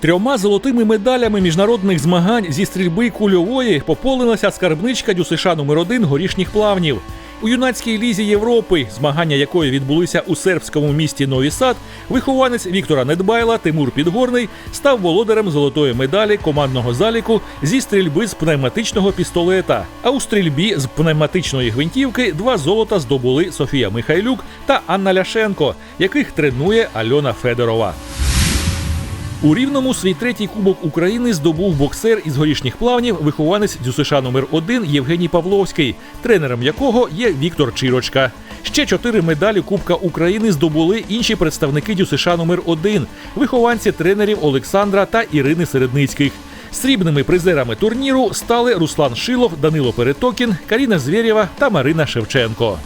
Трьома золотими медалями міжнародних змагань зі стрільби кульової поповнилася скарбничка ДЮСШ номер 1 горішніх плавнів. У юнацькій лізі Європи, змагання якої відбулися у сербському місті Нові Сад, вихованець Віктора Недбайла Тимур Підгорний став володарем золотої медалі командного заліку зі стрільби з пневматичного пістолета. А у стрільбі з пневматичної гвинтівки два золота здобули Софія Михайлюк та Анна Ляшенко, яких тренує Альона Федорова. У рівному свій третій кубок України здобув боксер із горішніх плавнів, вихованець ДЮСШ номер 1 Євгеній Павловський, тренером якого є Віктор Чирочка. Ще чотири медалі Кубка України здобули інші представники ДЮСШ номер 1 вихованці тренерів Олександра та Ірини Середницьких. Срібними призерами турніру стали Руслан Шилов, Данило Перетокін, Каріна Звєрєва та Марина Шевченко.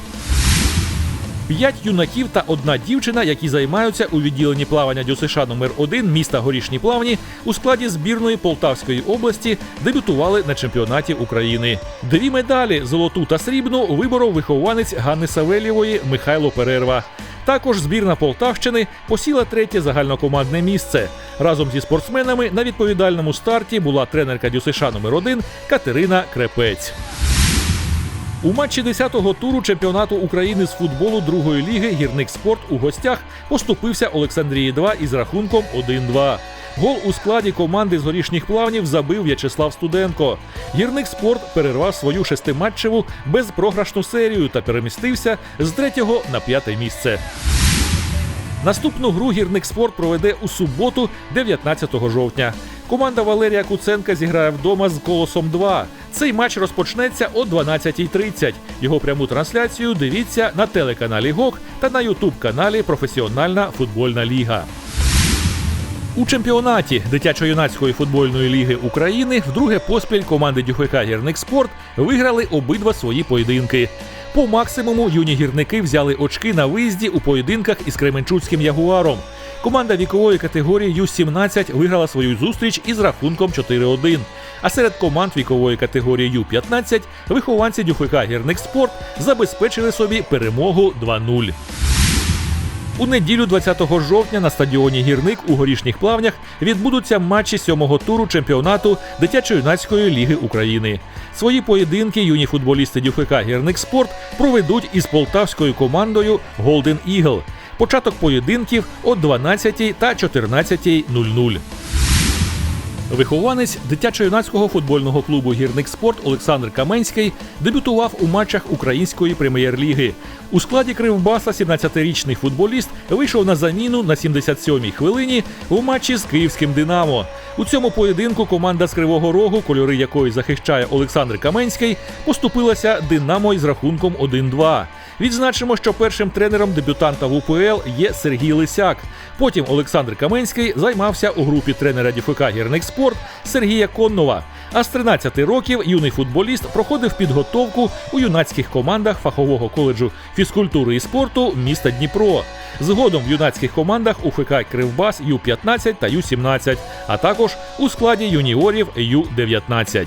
П'ять юнаків та одна дівчина, які займаються у відділенні плавання ДЮСШ номер 1 міста Горішні Плавні у складі збірної Полтавської області дебютували на чемпіонаті України. Дві медалі золоту та срібну виборов вихованець Ганни Савельєвої Михайло Перерва. Також збірна Полтавщини посіла третє загальнокомандне місце. Разом зі спортсменами на відповідальному старті була тренерка ДЮСШ номер 1 Катерина Крепець. У матчі 10-го туру чемпіонату України з футболу другої ліги гірник спорт у гостях поступився Олександрії 2 із рахунком 1-2. Гол у складі команди з горішніх плавнів забив В'ячеслав Студенко. Гірник спорт перервав свою шестиматчеву безпрограшну серію та перемістився з третього на п'яте місце. Наступну гру гірник спорт проведе у суботу, 19 жовтня. Команда Валерія Куценка зіграє вдома з колосом 2. Цей матч розпочнеться о 12.30. Його пряму трансляцію дивіться на телеканалі ГОК та на ютуб-каналі Професіональна футбольна ліга. У чемпіонаті дитячо-юнацької футбольної ліги України вдруге поспіль команди ДЮХК Гірник Спорт виграли обидва свої поєдинки. По максимуму юні гірники взяли очки на виїзді у поєдинках із Кременчуцьким Ягуаром. Команда вікової категорії Ю-17 виграла свою зустріч із рахунком 4-1. А серед команд вікової категорії Ю-15 вихованці Дюфика Гірник Спорт забезпечили собі перемогу 2-0. У неділю 20 жовтня на стадіоні Гірник у горішніх плавнях відбудуться матчі сьомого туру чемпіонату дитячо-юнацької ліги України. Свої поєдинки юні футболісти Дюхика Гірник Спорт проведуть із полтавською командою Голден Ігл. Початок поєдинків о 12 та 14.00. Вихованець дитячо-юнацького футбольного клубу Гірник Спорт Олександр Каменський дебютував у матчах української прем'єр-ліги. У складі Кривбаса 17-річний футболіст вийшов на заміну на 77-й хвилині у матчі з київським Динамо. У цьому поєдинку команда з Кривого Рогу, кольори якої захищає Олександр Каменський, поступилася Динамо із рахунком 1-2. Відзначимо, що першим тренером дебютанта в УПЛ є Сергій Лисяк. Потім Олександр Каменський займався у групі тренера ДЮФК «Гірник Спорт» Сергія Коннова. А з 13 років юний футболіст проходив підготовку у юнацьких командах фахового коледжу фізкультури і спорту міста Дніпро. Згодом в юнацьких командах УФК Кривбас Ю-15 та Ю-17, а також у складі юніорів Ю-19.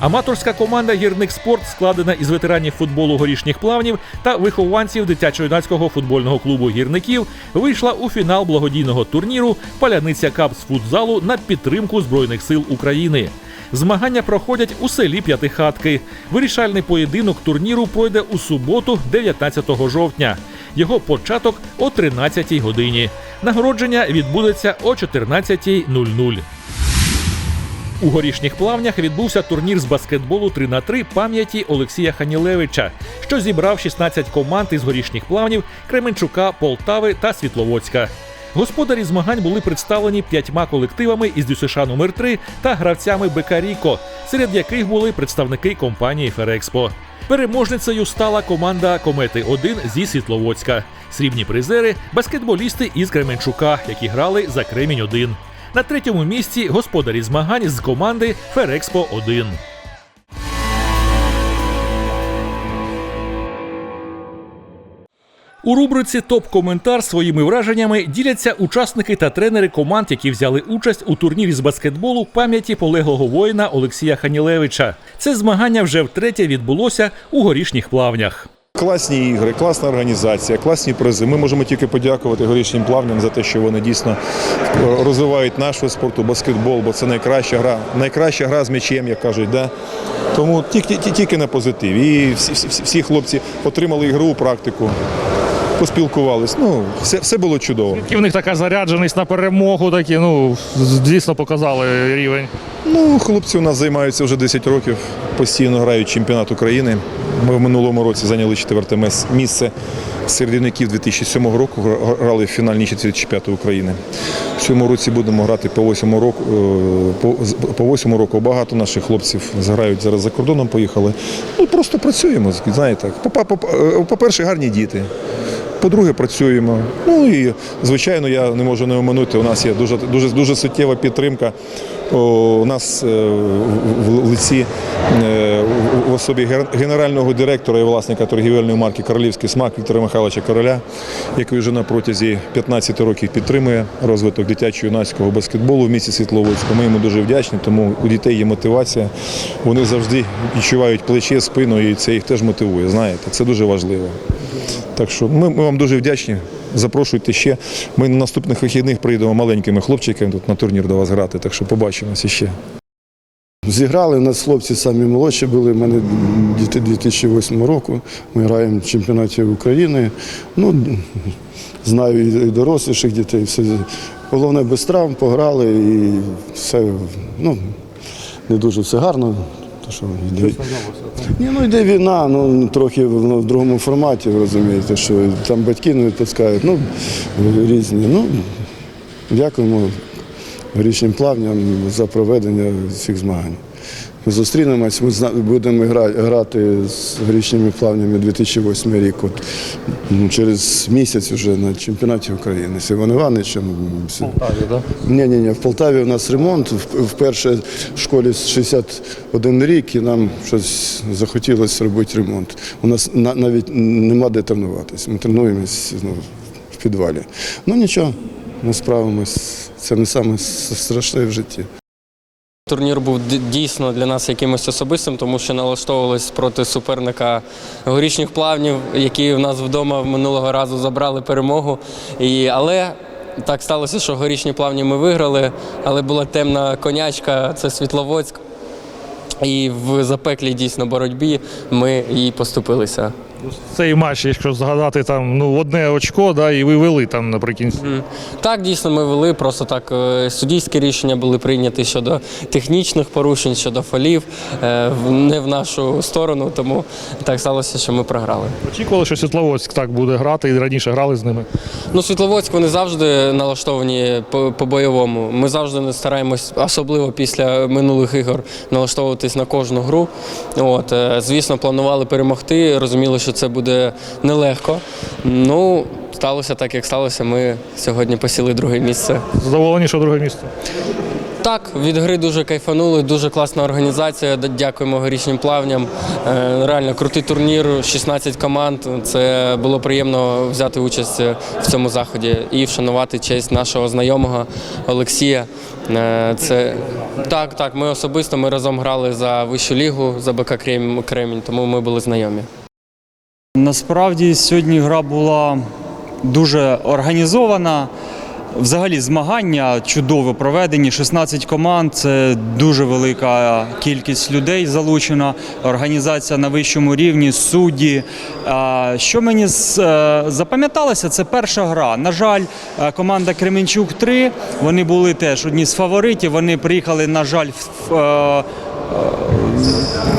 Аматорська команда Гірник Спорт складена із ветеранів футболу горішніх плавнів та вихованців дитячо-юнацького футбольного клубу гірників вийшла у фінал благодійного турніру Паляниця Кап з футзалу на підтримку Збройних сил України. Змагання проходять у селі П'ятихатки. Вирішальний поєдинок турніру пройде у суботу, 19 жовтня. Його початок о 13 годині. Нагородження відбудеться о 14.00. У горішніх плавнях відбувся турнір з баскетболу 3 на 3 пам'яті Олексія Ханілевича, що зібрав 16 команд із горішніх плавнів Кременчука, Полтави та Світловодська. Господарі змагань були представлені п'ятьма колективами із ДЮСШ номер 3 та гравцями БК Ріко, серед яких були представники компанії Ферекспо. Переможницею стала команда Комети 1 зі Світловодська. Срібні призери баскетболісти із Кременчука, які грали за Кремінь 1 На третьому місці господарі змагань з команди Ферекспо 1 У рубриці Топ-коментар своїми враженнями діляться учасники та тренери команд, які взяли участь у турнірі з баскетболу пам'яті полеглого воїна Олексія Ханілевича. Це змагання вже втретє відбулося у горішніх плавнях. Класні ігри, класна організація, класні призи. Ми можемо тільки подякувати горішнім плавням за те, що вони дійсно розвивають наш вид спорту, баскетбол, бо це найкраща гра, найкраща гра з м'ячем, як кажуть. Да? Тому тільки, тільки на позитиві. І всі, всі, всі хлопці отримали ігрову практику, поспілкувались. Ну, все, все було чудово. І в них така зарядженість на перемогу, такі, ну, дійсно показали рівень. Ну, хлопці у нас займаються вже 10 років, постійно грають чемпіонат України. Ми в минулому році зайняли четверте місце серед юнаків 2007 року, грали в фінальній четвірці чемпіонату України. В цьому році будемо грати по 8 року. е, По, 8 року багато наших хлопців зграють зараз за кордоном, поїхали. Ну, просто працюємо, знаєте. По- е, По-перше, гарні діти. По-друге, працюємо. Ну і звичайно, я не можу не оминути. У нас є дуже дуже дуже суттєва підтримка. У нас е, в, лиці е, в- особі ген- генерального директора і власника торгівельної марки Королівський смак Віктора Михайловича Короля, який вже на протязі 15 років підтримує розвиток дитячо-юнацького баскетболу в місті Світловодську. Ми йому дуже вдячні, тому у дітей є мотивація. Вони завжди відчувають плече, спину, і це їх теж мотивує. Знаєте, це дуже важливо. Так що ми, ми вам дуже вдячні. Запрошуйте ще. Ми на наступних вихідних приїдемо маленькими хлопчиками тут на турнір до вас грати, так що побачимося ще. Зіграли у нас хлопці самі молодші були. У мене діти 2008 року. Ми граємо в чемпіонаті України. Ну, знаю і доросліших дітей. Все. Головне без травм, пограли і все ну, не дуже все гарно. То що йде... Ні, ну йде війна, ну трохи в, в другому форматі, ви розумієте, що там батьки не відпускають, ну різні. Ну, дякуємо річним плавням за проведення цих змагань. Зустрінемось, ми будемо грати з горішніми плавнями 2008 рік. От, ну, через місяць вже на чемпіонаті України з Іван Івановичем. Ні, ні, ні. В Полтаві у нас ремонт. Вперше в школі 61 рік і нам щось захотілося робити ремонт. У нас навіть нема де тренуватися. Ми тренуємось ну, в підвалі. Ну нічого, ми справимось. Це не саме страшне в житті. Турнір був дійсно для нас якимось особистим, тому що налаштовувались проти суперника горішніх плавнів, які в нас вдома минулого разу забрали перемогу. І, але так сталося, що горішні плавні ми виграли, але була темна конячка, це Світловодськ. І в запеклій дійсно боротьбі ми їй поступилися. Цей матч, якщо згадати, там ну, одне очко, да, і ви вели там наприкінці. Так, дійсно, ми вели. Просто так е, суддівські рішення були прийняті щодо технічних порушень, щодо фолів, е, не в нашу сторону. Тому так сталося, що ми програли. Очікували, що Світловодськ так буде грати, і раніше грали з ними. Ну, Світловодськ вони завжди налаштовані по- по-бойовому. Ми завжди не стараємось, особливо після минулих ігор, налаштовуватись на кожну гру. От, е, звісно, планували перемогти, розуміли, що це буде нелегко. Ну, сталося так, як сталося. Ми сьогодні посіли друге місце. Задоволені, що друге місце. Так, від гри дуже кайфанули, дуже класна організація. Дякуємо горішнім плавням. Е, Реально крутий турнір, 16 команд. Це було приємно взяти участь е, в цьому заході і вшанувати честь нашого знайомого Олексія. Е, Це так, так. Ми особисто ми разом грали за вищу лігу за БК Кремінь, тому ми були знайомі. Насправді сьогодні гра була дуже організована. Взагалі змагання чудово проведені. 16 команд це дуже велика кількість людей залучена. Організація на вищому рівні, судді. Що мені е, запам'яталося, це перша гра. На жаль, е, команда Кременчук 3 вони були теж одні з фаворитів. Вони приїхали, на жаль, в.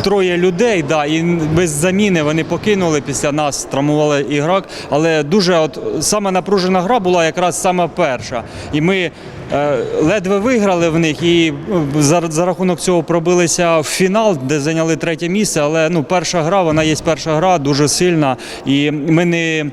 Троє людей, да, і без заміни вони покинули після нас, травмували ігрок. Але дуже от саме напружена гра була якраз саме перша. І ми е, ледве виграли в них і е, за, за рахунок цього пробилися в фінал, де зайняли третє місце. Але ну, перша гра, вона є перша гра, дуже сильна. І ми не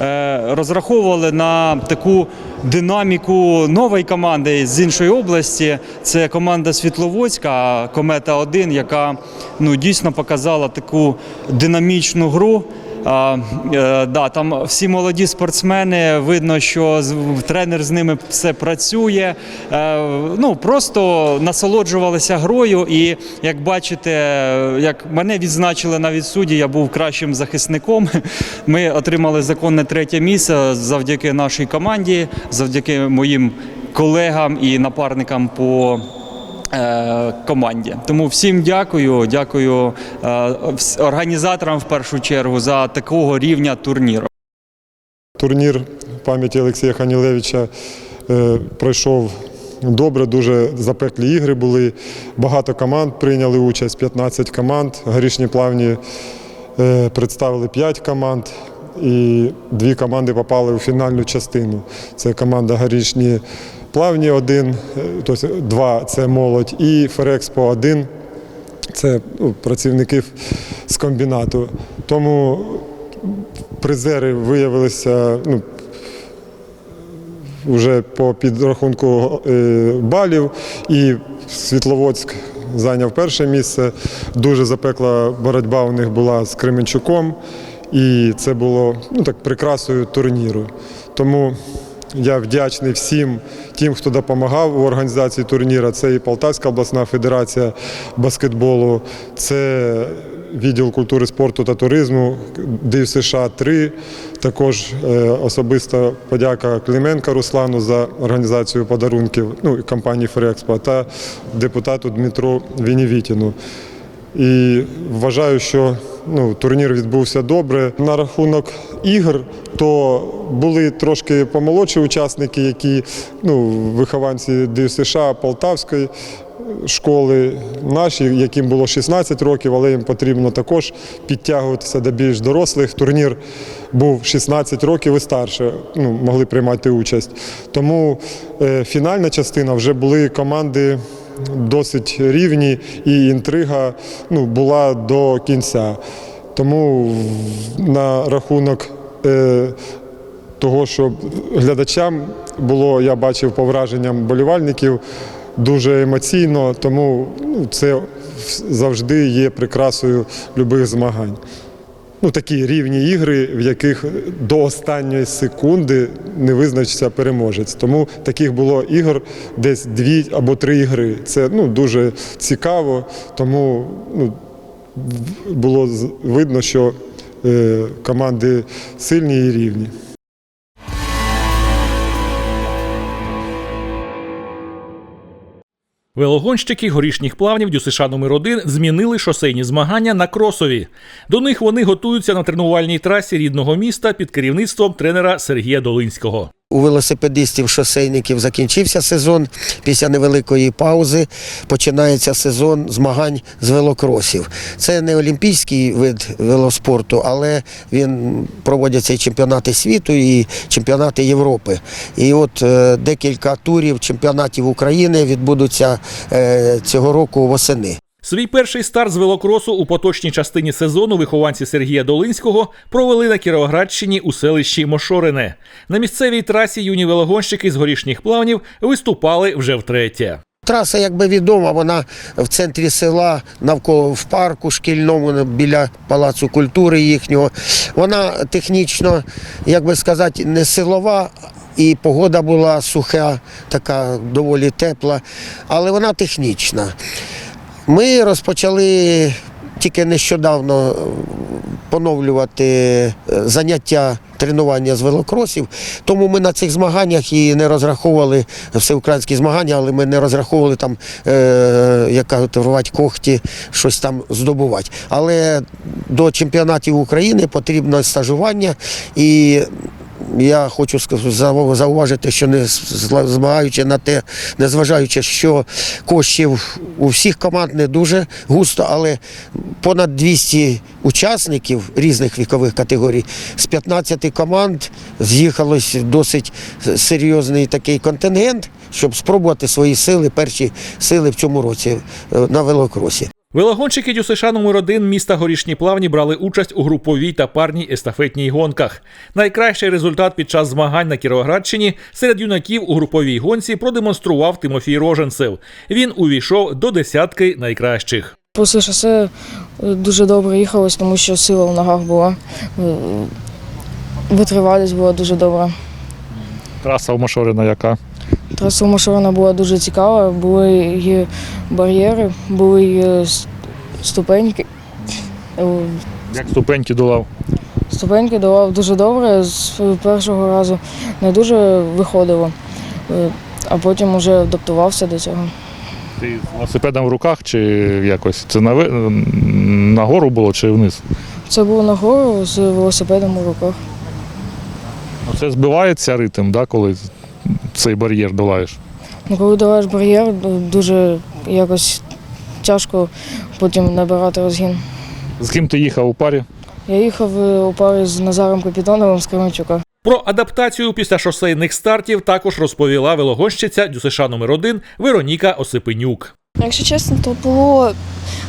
е, розраховували на таку динаміку нової команди з іншої області. Це команда Світловодська, Комета 1, яка ну, дійсно показала таку динамічну гру. Е, да, там всі молоді спортсмени, видно, що тренер з ними все працює. Е, ну, просто насолоджувалися грою. І як бачите, як мене відзначили навіть судді, я був кращим захисником. Ми отримали законне третє місце завдяки нашій команді, завдяки моїм колегам і напарникам по команді. Тому всім дякую. Дякую е, організаторам в першу чергу за такого рівня турніру. Турнір пам'яті Олексія Ханілевича е, пройшов добре, дуже запеклі ігри були. Багато команд прийняли участь, 15 команд. Горішні плавні е, представили 5 команд. І дві команди попали у фінальну частину. Це команда Горішні плавні один, е, тобто два це молодь, і Ферекспо один це ну, працівники з комбінату. Тому призери виявилися ну, вже по підрахунку е, балів. І Світловодськ зайняв перше місце. Дуже запекла боротьба у них була з Кременчуком. І це було ну, так, прикрасою турніру. Тому я вдячний всім тим, хто допомагав у організації турніру. Це і Полтавська обласна федерація баскетболу, це відділ культури, спорту та туризму, ДЮСШ США 3 Також е, особиста подяка Клименка Руслану за організацію подарунків ну, і компанії Ферекспо та депутату Дмитру Вінівітіну. І вважаю, що ну, турнір відбувся добре. На рахунок ігор, то були трошки помолодші учасники, які ну, вихованці ДЮСШ Полтавської школи, наші, яким було 16 років, але їм потрібно також підтягуватися до більш дорослих. Турнір був 16 років і старше, ну, могли приймати участь. Тому е, фінальна частина вже були команди досить рівні, і інтрига ну, була до кінця. Тому на рахунок е, того, що глядачам було, я бачив по враженням болівальників, дуже емоційно, тому ну, це завжди є прикрасою любих змагань. Ну, такі рівні ігри, в яких до останньої секунди не визначиться переможець. Тому таких було ігор десь дві або три ігри. Це ну, дуже цікаво, тому ну, було видно, що е, команди сильні і рівні. Велогонщики горішніх плавнів ДЮСШ номер 1 змінили шосейні змагання на кросові. До них вони готуються на тренувальній трасі рідного міста під керівництвом тренера Сергія Долинського. У велосипедистів шосейників закінчився сезон. Після невеликої паузи починається сезон змагань з велокросів. Це не олімпійський вид велоспорту, але він проводяться і чемпіонати світу, і чемпіонати Європи. І от е, декілька турів чемпіонатів України відбудуться е, цього року восени. Свій перший старт з велокросу у поточній частині сезону вихованці Сергія Долинського провели на Кіровоградщині у селищі Мошорине. На місцевій трасі юні велогонщики з горішніх плавнів виступали вже втретє. Траса якби відома, вона в центрі села, навколо в парку шкільному, біля палацу культури їхнього. Вона технічно, як би сказати, не силова. І погода була суха, така доволі тепла, але вона технічна. Ми розпочали тільки нещодавно поновлювати е, заняття тренування з велокросів. Тому ми на цих змаганнях і не розраховували всеукраїнські змагання, але ми не розраховували там, е, як кажуть, рвати когті, щось там здобувати. Але до чемпіонатів України потрібно стажування і. Я хочу зауважити, що не змагаючи на те, незважаючи, що коштів у всіх команд не дуже густо, але понад 200 учасників різних вікових категорій з 15 команд з'їхалось досить серйозний такий контингент, щоб спробувати свої сили, перші сили в цьому році е, на велокросі. Велогонщики ДЮСШ номер 1 міста Горішні Плавні брали участь у груповій та парній естафетній гонках. Найкращий результат під час змагань на Кіровоградщині серед юнаків у груповій гонці продемонстрував Тимофій Роженцев. Він увійшов до десятки найкращих. После шосе е, дуже добре їхалось, тому що сила в ногах була. е, Витривалість була дуже добра. Траса в Машорина яка? Траса Машорона була дуже цікава, були і бар'єри, були і ступеньки. Е, Як ступеньки долав? Ступеньки давав дуже добре, з першого разу не дуже виходило, е, а потім вже адаптувався до цього. Ти з велосипедом в руках чи якось? Це на, на гору було чи вниз? Це було нагору з велосипедом у руках. Ну, Це збивається ритм, да, коли цей бар'єр долаєш. Ну, коли даваєш бар'єр, дуже якось тяжко потім набирати розгін. З ким ти їхав у парі? Я їхав е, у парі з Назаром Капітоновим з Кременчука. Про адаптацію після шосейних стартів також розповіла велогонщиця ДЮСШ номер 1 Вероніка Осипенюк. Якщо чесно, то було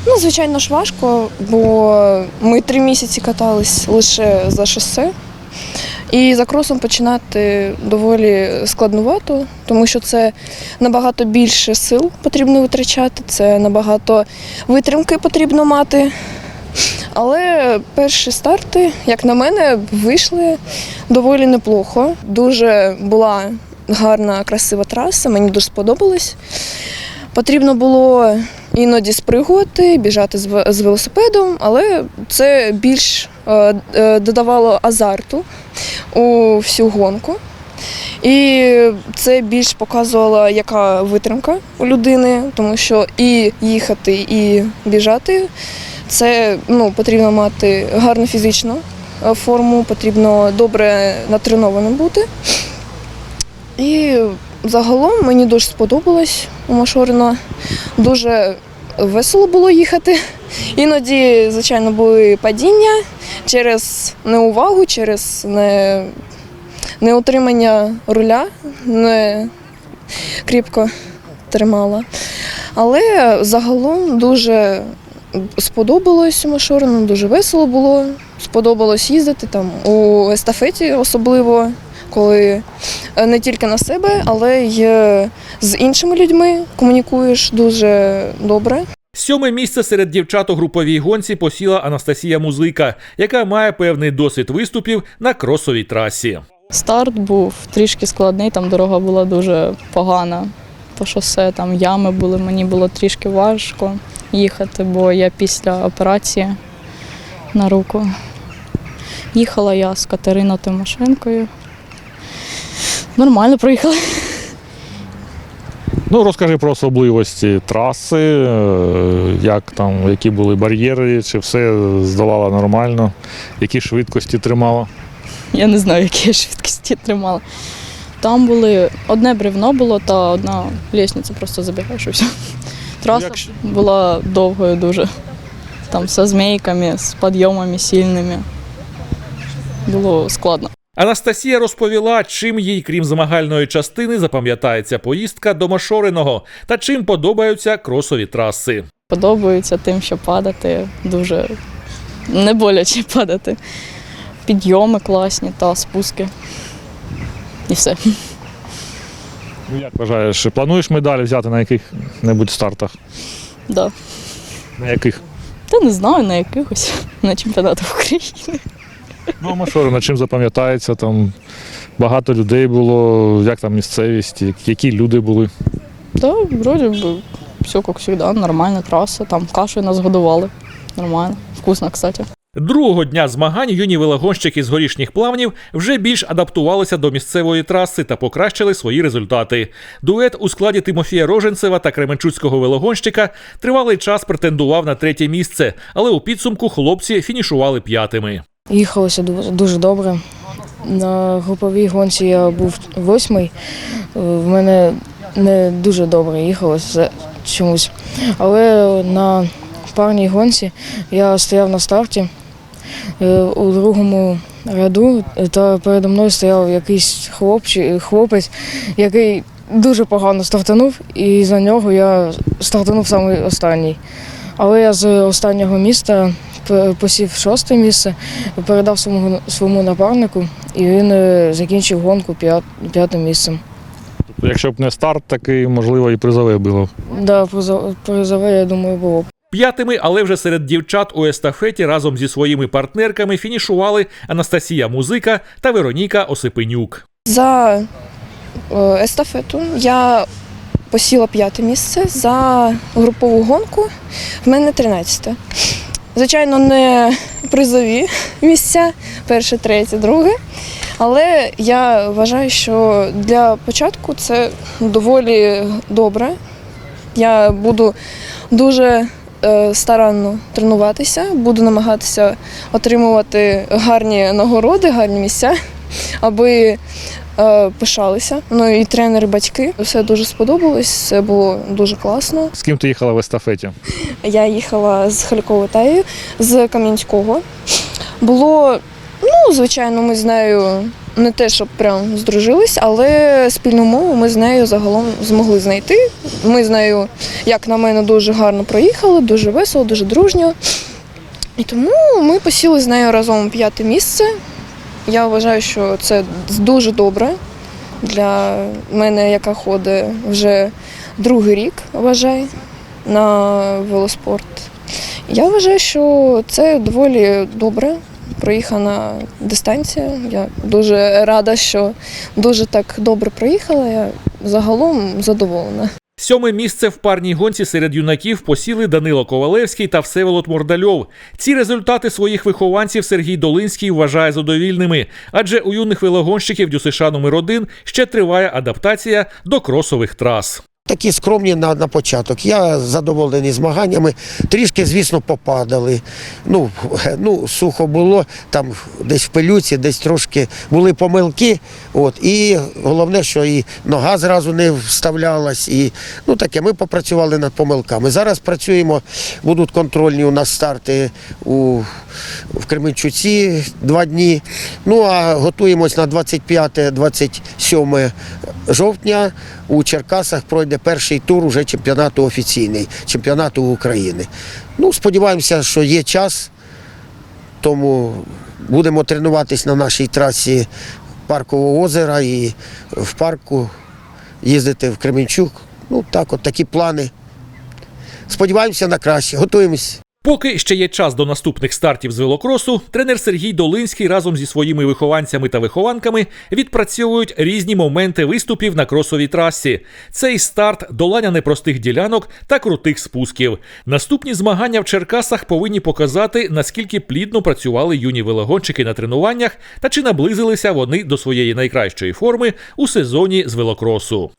ну, звичайно ж важко, бо ми три місяці катались лише за шосе. І за кросом починати доволі складнувато, тому що це набагато більше сил потрібно витрачати, це набагато витримки потрібно мати. Але перші старти, як на мене, вийшли доволі неплохо. Дуже була гарна, красива траса, мені дуже сподобалось. Потрібно було іноді спригувати, біжати з велосипедом, але це більш додавало азарту у всю гонку. І це більш показувало, яка витримка у людини, тому що і їхати, і біжати це ну, потрібно мати гарну фізичну е, форму, потрібно добре натренованим бути. І загалом мені дуже сподобалось у Машорина. Дуже весело було їхати. Іноді, звичайно, були падіння через неувагу, через не, неутримання руля, не кріпко тримала. Але загалом дуже сподобалось Машорину, дуже весело було. Сподобалось їздити там у естафеті, особливо коли е, не тільки на себе, але й е, з іншими людьми комунікуєш дуже добре. Сьоме місце серед дівчат у груповій гонці посіла Анастасія Музика, яка має певний досвід виступів на кросовій трасі. Старт був трішки складний, там дорога була дуже погана. По шосе там ями були, мені було трішки важко їхати, бо я після операції на руку. Їхала я з Катериною Тимошенкою. Нормально проїхала. Ну, розкажи про особливості траси, е, як там, які були бар'єри, чи все здолала нормально, які швидкості тримала. Я не знаю, які я швидкості тримала. Там були одне бревно було та одна лісниця, просто забігаєш і все. Траса Як була довгою дуже. Там зі змійками, з підйомами сильними. Було складно. Анастасія розповіла, чим їй, крім змагальної частини, запам'ятається поїздка до Машориного та чим подобаються кросові траси. Подобається тим, що падати дуже не боляче падати. Підйоми класні та спуски. І все. Ну, як вважаєш, плануєш медалі взяти на яких-небудь стартах? Да. На яких? Та не знаю, на якихось на чемпіонатах України. Ну, а Машорина, чим запам'ятається, там багато людей було, як там місцевість, як- які люди були. Да, вроде бы все как всегда, нормальная трасса, там кашей нас годували. Нормально, вкусно, кстати. Другого дня змагань юні велогонщики з горішніх плавнів вже більш адаптувалися до місцевої траси та покращили свої результати. Дует у складі Тимофія Роженцева та кременчуцького велогонщика тривалий час претендував на третє місце, але у підсумку хлопці фінішували п'ятими. Їхалося дуже добре. На груповій гонці я був восьмий. Е, В мене не дуже добре їхалося чомусь. Але на парній гонці я стояв на старті е, у другому ряду, та передо мною стояв якийсь хлопчик, хлопець, який дуже погано стартанув, і за нього я стартанув самий останній. Але я з останнього міста посів шосте місце, передав своєму, своєму напарнику, і він е, закінчив гонку п'ят, п'ятим місцем. Тобто, якщо б не старт, такий, можливо, і призове було. Да, призове, я думаю, було. б. П'ятими, але вже серед дівчат у естафеті разом зі своїми партнерками фінішували Анастасія Музика та Вероніка Осипенюк. За е, естафету я посіла п'яте місце. За групову гонку в мене 13. Звичайно, не призові місця, перше, третє, друге. Але я вважаю, що для початку це доволі добре. Я буду дуже е, старанно тренуватися, буду намагатися отримувати гарні нагороди, гарні місця, аби пишалися. Ну і тренери, батьки. Все дуже сподобалось, все було дуже класно. З ким ти їхала в естафеті? Я їхала з Халькової Таї, з Кам'янського. Було, ну, звичайно, ми з нею не те, щоб прям здружились, але спільну мову ми з нею загалом змогли знайти. Ми з нею, як на мене, дуже гарно проїхали, дуже весело, дуже дружньо. І тому ми посіли з нею разом п'яте місце. Я вважаю, що це дуже добре для мене, яка ходить вже другий рік, вважаю, на велоспорт. Я вважаю, що це доволі добре проїхана дистанція. Я дуже рада, що дуже так добре проїхала. Я загалом задоволена. Сьоме місце в парній гонці серед юнаків посіли Данило Ковалевський та Всеволод Мордальов. Ці результати своїх вихованців Сергій Долинський вважає задовільними, адже у юних велогонщиків ДЮСШ номер 1 ще триває адаптація до кросових трас. Такі скромні на, на початок. Я задоволений змаганнями. Трішки, звісно, попадали. Ну, ну, сухо було, там десь в пилюці, десь трошки були помилки. От. І головне, що і нога зразу не вставлялась. І, ну, таке, ми попрацювали над помилками. Зараз працюємо, будуть контрольні у нас старти у, в Кременчуці два дні. Ну, а готуємось на 25-27 жовтня у Черкасах пройде перший тур уже чемпіонату офіційний, чемпіонату України. Ну, сподіваємося, що є час, тому будемо тренуватись на нашій трасі Паркового озера і в парку їздити в Кременчук. Ну, так, от такі плани. Сподіваємося на краще, готуємось. Поки ще є час до наступних стартів з велокросу, тренер Сергій Долинський разом зі своїми вихованцями та вихованками відпрацьовують різні моменти виступів на кросовій трасі. Цей старт долання непростих ділянок та крутих спусків. Наступні змагання в Черкасах повинні показати, наскільки плідно працювали юні велогонщики на тренуваннях та чи наблизилися вони до своєї найкращої форми у сезоні з велокросу.